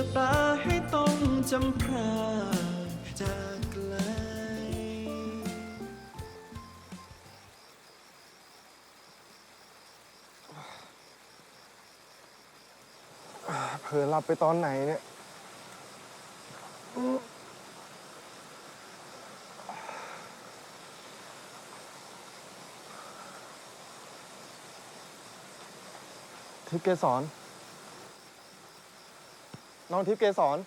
ะตาให้ต้องจำพรากจากไกล เผลอหลับไปตอนไหนเนี่ย ทิพย์เกสร น้องทิพย์เกสร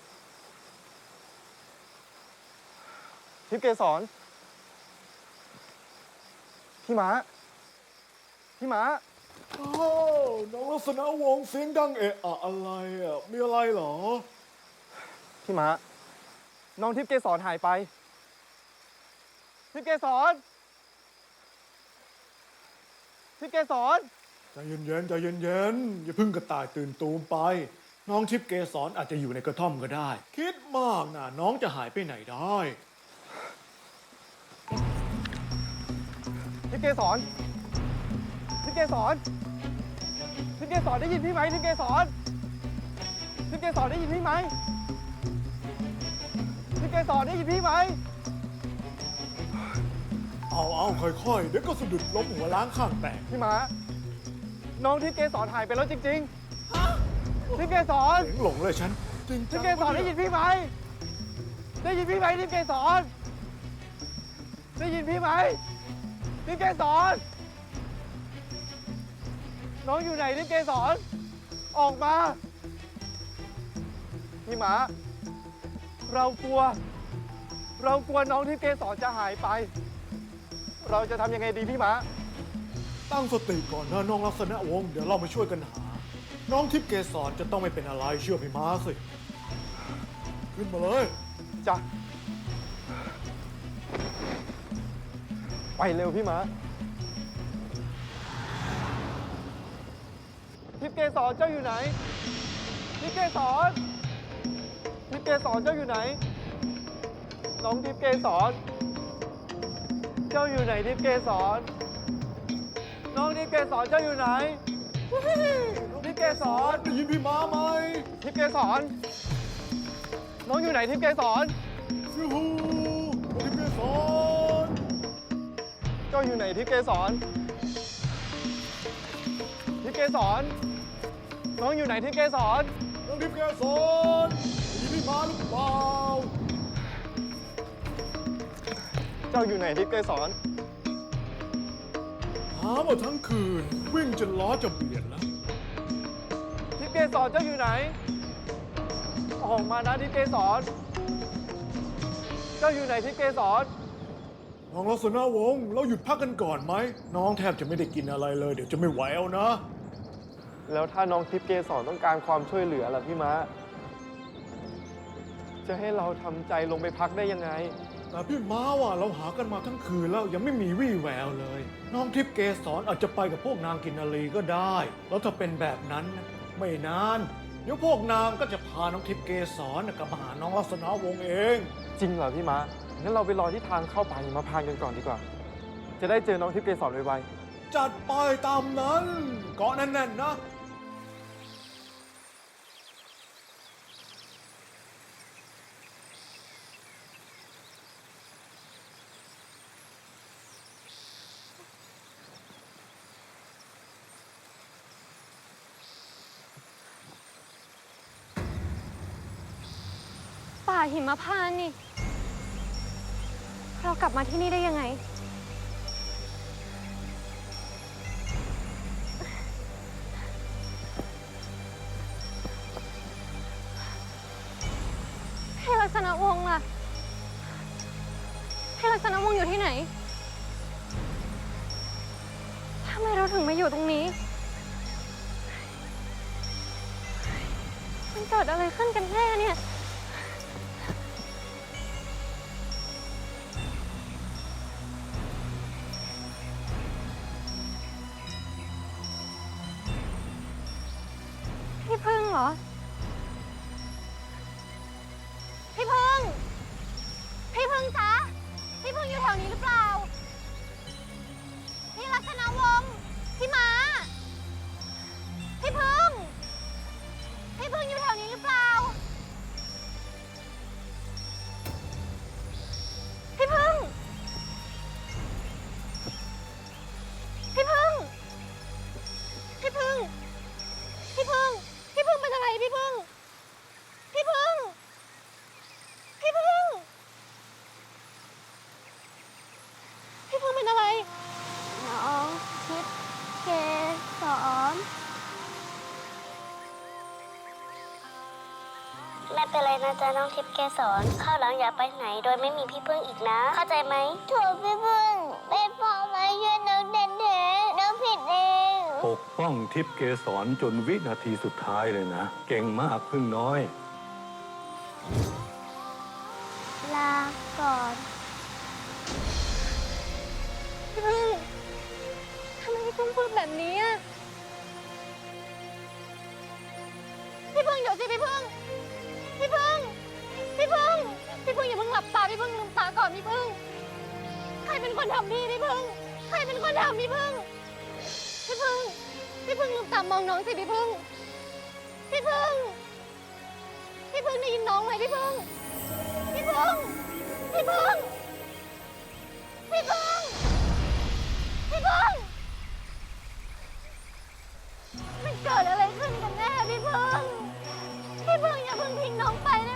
ทิพย์เกสรพี่ม้าพี่ม้าอ้าวน้องลักษณะวงศ์เสียงดังเอะอะอะไรอะ มีอะไรเหรอ พี่ม้าน้องทิพย์เกสรหายไป ทิพย์เกสรทิพย์เกสรใจเย็นๆ ใจเย็นๆ อย่าเพึ่งกระต่ายตื่นตูมไป น้องทิพย์เกสรอาจจะอยู่ในกระท่อมก็ได้ คิดมากนะน้องจะหายไปไหนได้ทิพย์เกสรทิพย์เกสรทิพย์เกสรได้ยินพี่ไหมทิพย์เกสรทิพย์เกสรได้ยินพี่ไหมทิพย์เกสรได้ยินพี่ไหมเอาเอาค่อยๆเดี๋ยวก็สะดุดล้มหัวล้างข้างแตกพี่ม้าน้องทิพย์เกสรหายไปแล้วจริง ๆ ทิพย์เกสรเสียงหลงเลยฉันจริงทิพย์เกสรได้ยินพี่ไหมได้ยินพี่ไหมทิพย์เกสรได้ยินพี่ไหมทิพย์เกสรน้องอยู่ไหนทิพย์เกสรออกมาพี่หมา เรากลัว เรากลัวน้องทิพย์เกสรจะหายไป เราจะทำยังไงดีพี่หมา ตั้งสติก่อนนะน้องลักษณะวงศ์เดี๋ยวเรามาช่วยกันหา น้องทิพย์เกสรจะต้องไม่เป็นอะไรเชื่อพี่ม้าสิ ขึ้นมาเลย จ้ะ ไปเร็วพี่หมาทิพย์เกสรเจ้าอยู่ไหน ทิพย์เกสรทิพย์เกสรเจ้าอยู่ไหน น้องทิพย์เกสรเจ้าอยู่ไหนทิพย์เกสรน้องทิพย์เกสรเจ้าอยู่ไหนทิพย์เกสรได้ยินพี่ม้าไหมทิพย์เกสรน้องอยู่ไหนทิพย์เกสรยูฮูทิพย์เกสรเจ้าอยู่ไหนทิพย์เกสรทิพย์เกสรน้องอยู่ไหนทิพย์เกสรน้องทิพย์เกสรได้ยินพี่ม้าหรือเปล่าเจ้าอยู่ไหนทิพย์เกสรหามาทั้งคืนวิ่งจนล้อจะเบียด แล้วทิพย์เกสรเจ้าอยู่ไหน ออกมานะทิพย์เกสรเจ้าอยู่ไหนทิพย์เกสรน้องลักษณะวงศ์เราหยุดพักกันก่อนไหม น้องแทบจะไม่ได้กินอะไรเลย เดี๋ยวจะไม่ไหวเอานะ แล้วถ้าน้องทิพย์เกสรต้องการความช่วยเหลือล่ะพี่ม้าจะให้เราทำใจลงไปพักได้ยังไง แต่พี่ม้าว่าเราหากันมาทั้งคืนแล้วยังไม่มีวี่แววเลย น้องทิพย์เกสรอาจจะไปกับพวกนางกินนารีก็ได้ แล้วถ้าเป็นแบบนั้นนะ ไม่นาน เดี๋ยวพวกนางก็จะพาน้องทิพย์เกสรน่ะกลับมาหาน้องลักษณะวงศ์เอง จริงเหรอพี่ม้างั้นเราไปรอที่ทางเข้าป่าหิมพานต์กันก่อนดีกว่า จะได้เจอน้องทิพย์เกสรไวๆจัดไปตามนั้นเกาะแน่นๆนะ ป่า หิมพานต์นี่ เรากลับมาที่นี่ได้ยังไงให้ลักษณะวงศ์ล่ะให้ลักษณะวงศ์อยู่ที่ไหน ทำไมเราถึงมาอยู่ตรงนี้ มันเกิดอะไรขึ้นกันแน่เนี่ย เหรอ ไม่เป็นไรนะจ๊ะน้องทิพย์เกสรข้าวหลังอย่าไปไหนโดยไม่มีพี่พึ่งอีกนะ เข้าใจไหมโถพี่พึ่งเป็นพ่อมาช่วยน้องเด่นเถน้องผิดเองปกป้องทิพย์เกสรจนวินาทีสุดท้ายเลยนะ เก่งมากพึ่งน้อย ลาก่อนพี่พึ่งทำไมพี่พึ่งพูดแบบนี้อะพี่พึ่งเดี๋ยวสิพี่พึ่ง พี่พึ่ง พี่พึ่ง พี่พึ่งอย่าเพิ่งหลับตา พี่พึ่งลืมตาก่อนพี่พึ่ง ใครเป็นคนทำพี่พี่พึ่ง ใครเป็นคนทำพี่พึ่ง พี่พึ่ง พี่พึ่งลืมตามองน้องสิพี่พึ่ง พี่พึ่ง พี่พึ่งได้ยินน้องไหมพี่พึ่ง พี่พึ่ง พี่พึ่ง พี่พึ่ง พี่พึ่ง มันเกิดอะไรขึ้นกันแน่พี่พึ่ง พี่พึ่งอย่าเพึ่งทิ้งน้องไปได้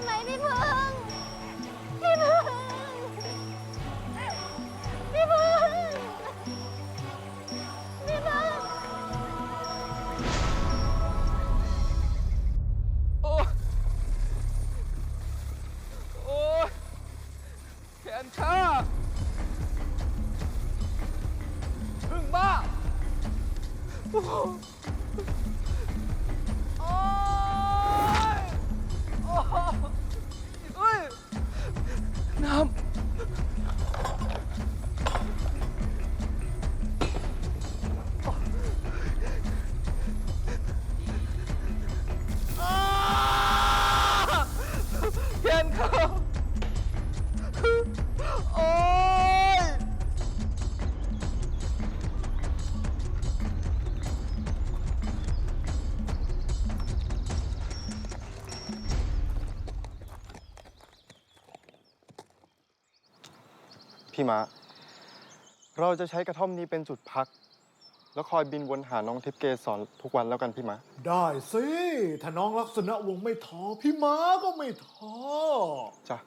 พี่มะเราจะใช้กระท่อมนี้เป็นจุดพัก แล้วคอยบินวนหาน้องทิพย์เกสรทุกวันแล้วกันพี่มะได้สิ ถ้าน้องลักษณะวงศ์ไม่ท้อพี่ม้าก็ไม่ท้อ จ้ะ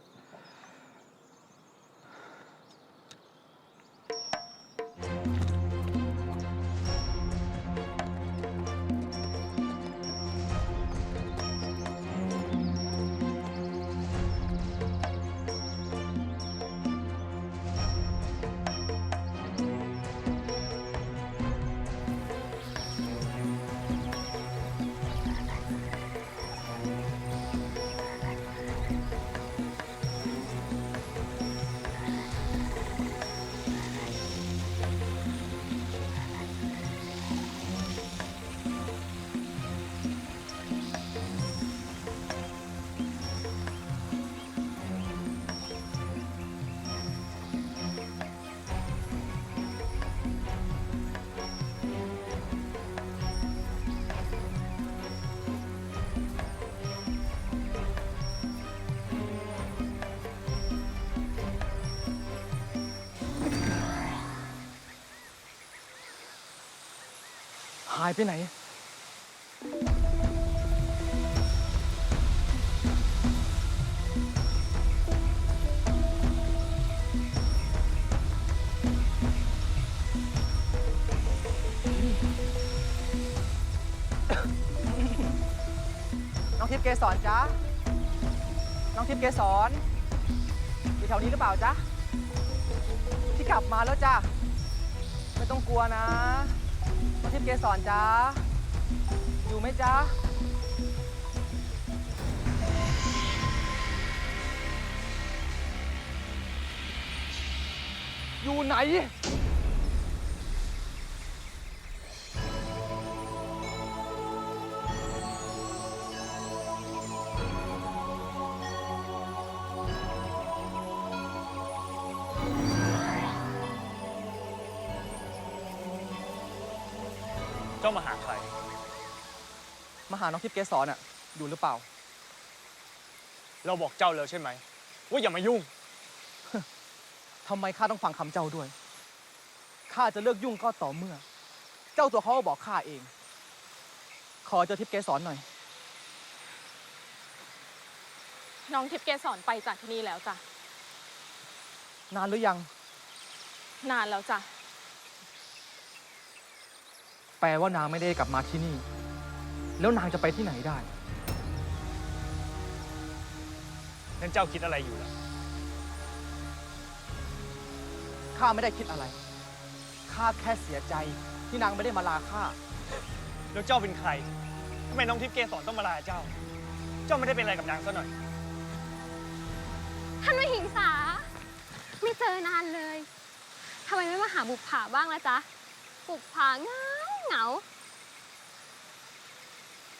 ายไปไหน น้องทิพย์เกสรจ๊ะ น้องทิพย์เกสรอยู่แถวนี้หรือเปล่าจ๊ะ ที่กลับมาแล้วจ้ะ ไม่ต้องกลัวนะ ทิพย์เกสรจ๊ะอยู่ไหมจ๊ะอยู่ไหน หาน้องทิพย์เกสรอะอยู่หรือเปล่า เราบอกเจ้าแล้วใช่ไหม ว่าอย่ามายุ่ง ทำไมข้าต้องฟังคำเจ้าด้วย ข้าจะเลิกยุ่งก็ต่อเมื่อ เจ้าตัวเขาก็บอกข้าเอง ขอเจอทิพย์เกสรหน่อย น้องทิพย์เกสรไปจากที่นี่แล้วจ้ะ นานหรือยัง นานแล้วจ้ะ แปลว่านางไม่ได้กลับมาที่นี่ แล้วนางจะไปที่ไหนได้ นั่นเจ้าคิดอะไรอยู่ล่ะ ข้าไม่ได้คิดอะไร ข้าแค่เสียใจที่นางไม่ได้มาลาข้า แล้วเจ้าเป็นใคร ทำไมน้องทิพย์เกสรต้องมาลาเจ้า เจ้าไม่ได้เป็นอะไรกับนางซะหน่อย ท่านวิหิงสา ไม่เจอนานเลย ทำไมไม่มาหาบุปผาบ้างละจ๊ะ บุปผาเหงาเหงา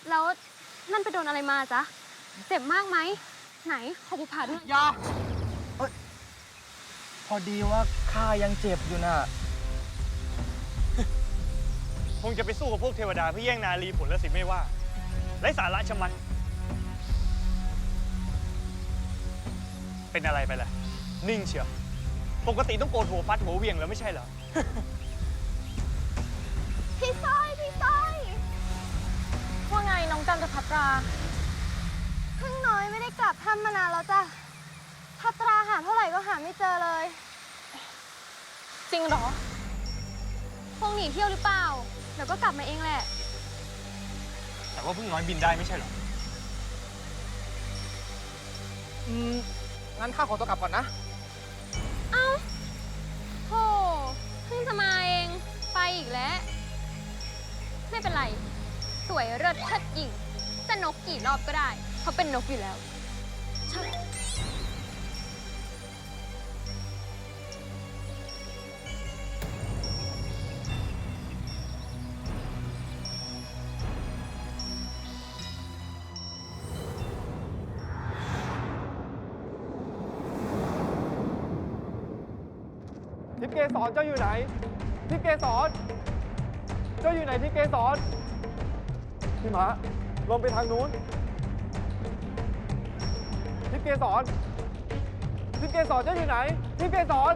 แล้วนั่นไปโดนอะไรมาจ๊ะ เจ็บมากไหม ไหนขอบุปผาด้วยยาเอ้ยพอดีว่าข้ายังเจ็บอยู่น่ะ คงจะไปสู้กับพวกเทวดาเพื่อแย่งนาลีผลและสิไม่ว่าไร้สาระชะมัด เป็นอะไรไปล่ะ นิ่งเชียว ปกติต้องโกรธหัวฟัดหัวเหวียงแล้วไม่ใช่เหรอ พี่สร้อยพี่สร้อย ว่าไงน้องจันทพัตรา พึ่งน้อยไม่ได้กลับถ้ำมานานแล้วจ้ะพัตราหาเท่าไหร่ก็หาไม่เจอเลย จริงเหรอคงหนีเที่ยวหรือเปล่า เดี๋ยวก็กลับมาเองแหละ แต่ว่าเพิ่งน้อยบินได้ไม่ใช่เหรอ อืม งั้นข้าขอตัวกลับก่อนนะ เอ้าโธ่เพิ่งจะมาเอง ไปอีกแล้ว ไม่เป็นไร สวยเลิศเชิดหญิง จะนกกี่รอบก็ได้ เขาเป็นนกอยู่แล้วใช่ทิพย์เกสรเจ้าอยู่ไหนทิพย์เกสรเจ้าอยู่ไหนทิพย์เกสร พี่มาลงไปทางนู้นทิพย์เกสรทิพย์เกสรเจ้าอยู่ไหนทิพย์เกสร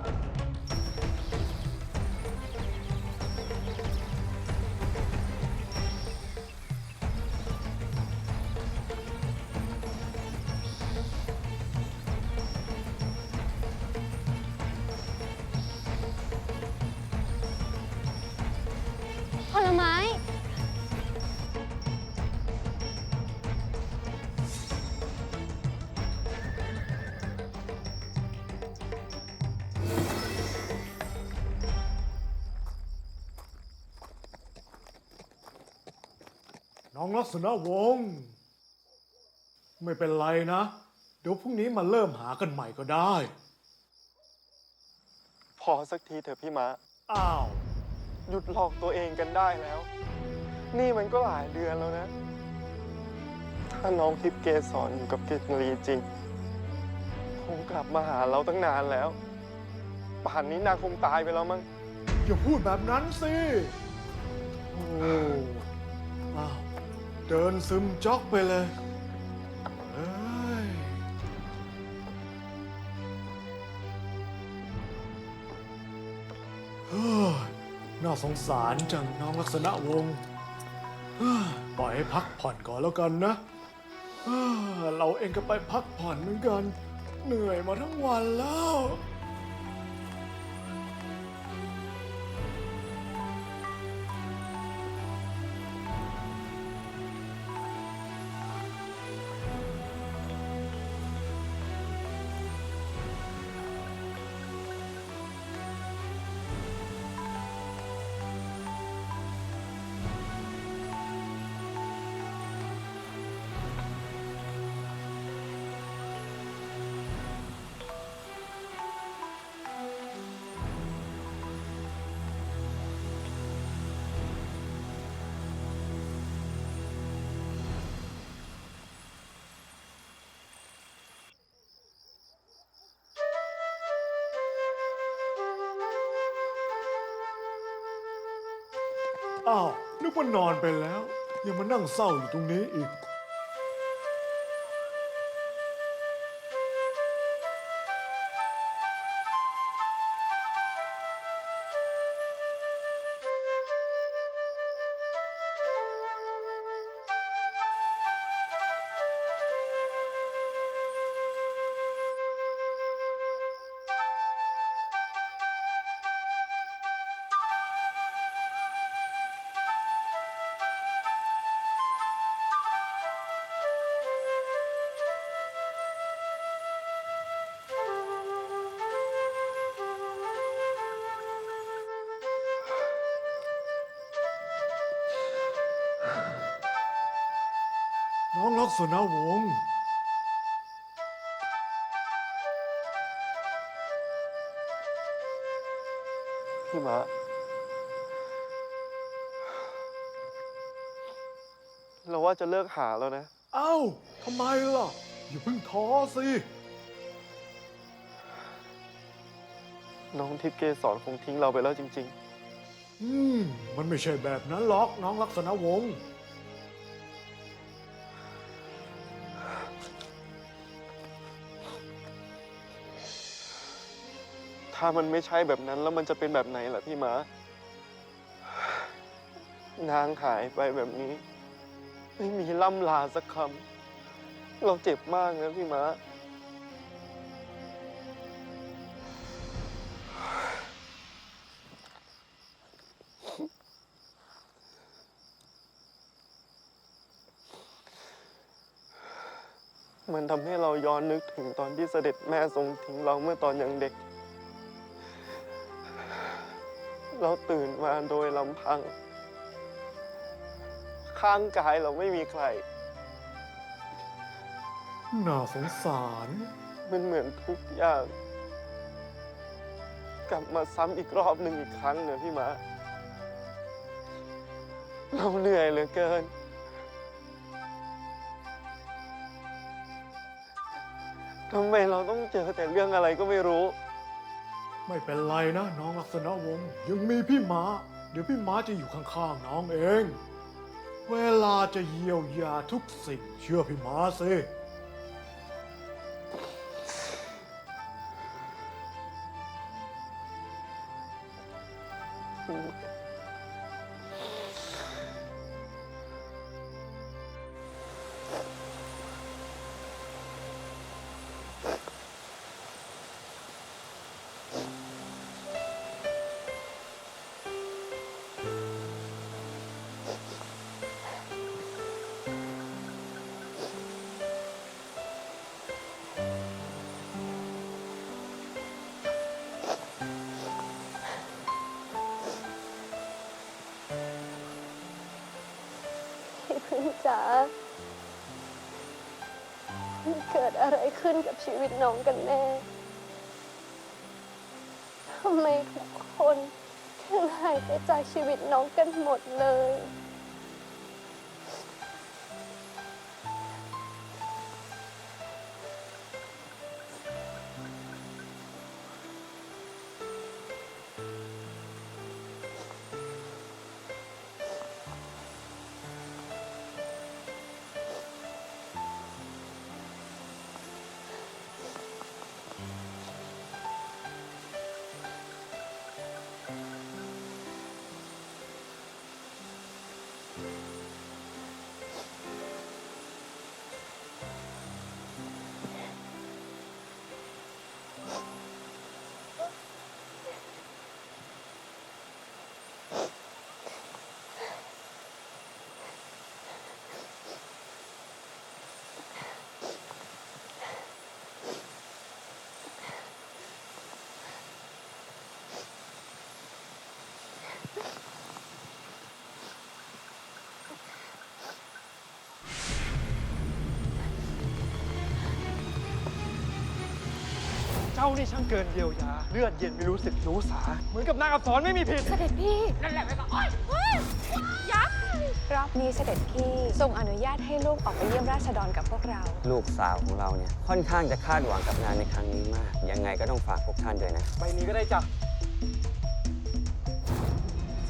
องลักษณะวงศ์ไม่เป็นไรนะ เดี๋ยวพรุ่งนี้มาเริ่มหากันใหม่ก็ได้ พอสักทีเถอะพี่ม้า อ้าว หยุดหลอกตัวเองกันได้แล้ว นี่มันก็หลายเดือนแล้วนะ ถ้าน้องทิพย์เกสรอยู่กับกิตรีจริง คงกลับมาหาเราตั้งนานแล้ว ป่านนี้นางคงตายไปแล้วมั้ง อย่าพูดแบบนั้นสิ โอ้อ้าว เดินซึมจ๊อกไปเลยเอ้ยเฮ้ยน่าสงสารจังน้องลักษณะวงศ์เฮ้ยปล่อยให้พักผ่อนก่อนแล้วกันนะเฮ้ยเราเองก็ไปพักผ่อนเหมือนกัน เหนื่อยมาทั้งวันแล้ว อ้าวนึกว่านอนไปแล้ว ยังมานั่งเศร้าอยู่ตรงนี้อีก ลักษณะวงศ์พี่ม้าเราว่าจะเลิกหาแล้วนะ เอ้าทำไมล่ะ อย่าเพิ่งท้อสิ น้องทิพย์เกสรคงทิ้งเราไปแล้วจริงอืม มันไม่ใช่แบบนั้นหรอกน้องลักษณะวงศ์ ถ้ามันไม่ใช่แบบนั้นแล้วมันจะเป็นแบบไหนล่ะพี่ม้านางหายไปแบบนี้ ไม่มีล่ำลาสักคำ เราเจ็บมากนะพี่ม้ามันทำให้เราย้อนนึกถึงตอนที่เสด็จแม่ทรงทิ้งเราเมื่อตอนยังเด็ก เราตื่นมาโดยลำพัง ข้างกายเราไม่มีใคร น่าสงสาร มันเหมือนทุกอย่าง กลับมาซ้ำอีกรอบหนึ่งอีกครั้งเนี่ยพี่มา เราเหนื่อยเหลือเกิน ทำไมเราต้องเจอแต่เรื่องอะไรก็ไม่รู้ ไม่เป็นไรนะน้องลักษณะวงศ์ยังมีพี่หมา เดี๋ยวพี่หมาจะอยู่ข้างๆน้องเอง เวลาจะเยียวยาทุกสิ่งเชื่อพี่หมาสิ อะไรขึ้นกับชีวิตน้องกันแน่ทำไมทุกคนถึงหายไปจากชีวิตน้องกันหมดเลย จ้านี่ช่างเกินเยียวยา เลือดเย็นไม่รู้สึกรู้สา เหมือนกับนางอับสรไม่มีผิด เสด็จพี่นั่นแหละไปก่อนโอ๊ยเฮ้ยยักษ์รอบนี้เสด็จพี่ทรงอนุญาตให้ลูกออกไปเยี่ยมราษฎรกับพวกเรา ลูกสาวของเราเนี่ยค่อนข้างจะคาดหวังกับงานในครั้งนี้มาก ยังไงก็ต้องฝากพวกท่านด้วยนะใบนี้ก็ได้จ้ะ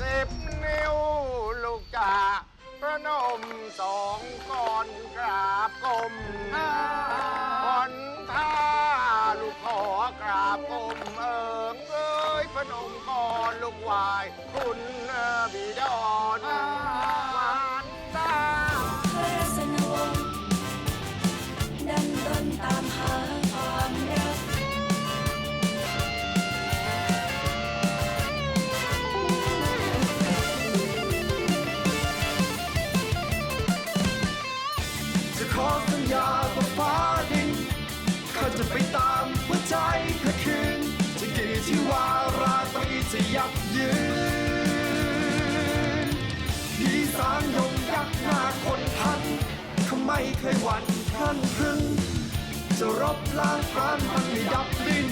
สิบนิ้วลูกจ่าประนมสองก่อนกราบกรม วาย คุณ ไม่เคยหวั่นพลันพรึงจะรบล้างพรานมันให้ดับดิน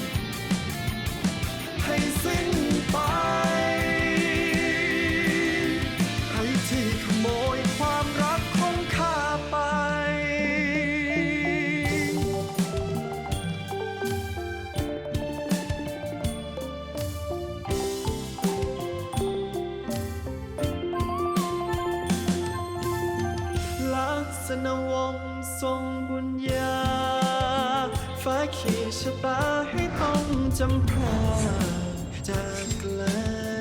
ให้สิ้นไป ฟ้